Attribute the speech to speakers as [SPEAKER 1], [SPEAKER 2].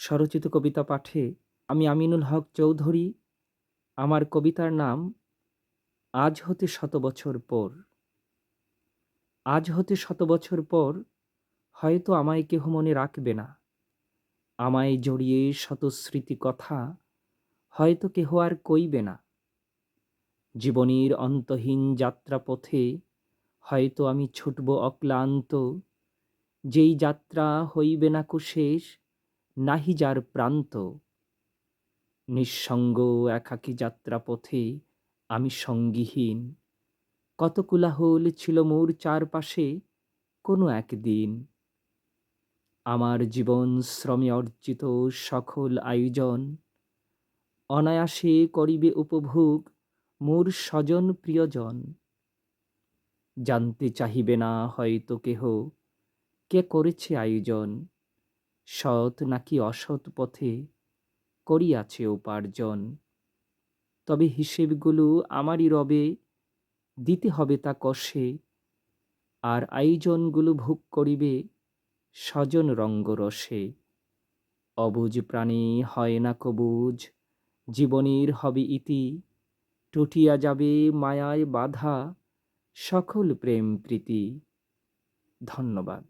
[SPEAKER 1] স্বরচিত কবিতা পাঠে আমি আমিনুল হক চৌধুরী। আমার কবিতার নাম, আজ হতে শত বছর পর। আজ হতে শত বছর পর হয়তো আমায় কেহ মনে রাখবে না। আমায় জড়িয়ে শত স্মৃতি কথা হয়তো কেহ আর কইবে না। জীবনের অন্তহীন যাত্রাপথে হয়তো আমি ছুটব অক্লান্ত। যেই যাত্রা হইবে না শেষ নাহি যার প্রান্ত। নিঃসঙ্গ একাকী যাত্রাপথে আমি সঙ্গীহীন। কত কোলাহল ছিল মোর চারপাশে কোনো একদিন। আমার জীবন শ্রমে অর্জিত সকল আয়োজন। অনায়াসে করিবে উপভোগ মোর স্বজন প্রিয়জন। জানতে চাহিবে না হয়তো কেহ কে করেছে আয়োজন। সৎ নাকি অসৎ পথে করিয়াছে উপার্জন? তবে হিসেবগুলো আমারই রবে, দিতে হবে তা কষে। আর আয়োজনগুলো ভোগ করিবে, স্বজন রঙ্গরসে। অবুজ প্রাণী হয় না কবুজ, জীবনের হবে ইতি। টুটিয়া যাবে মায়ায় বাধা, সকল প্রেম প্রীতি। ধন্যবাদ।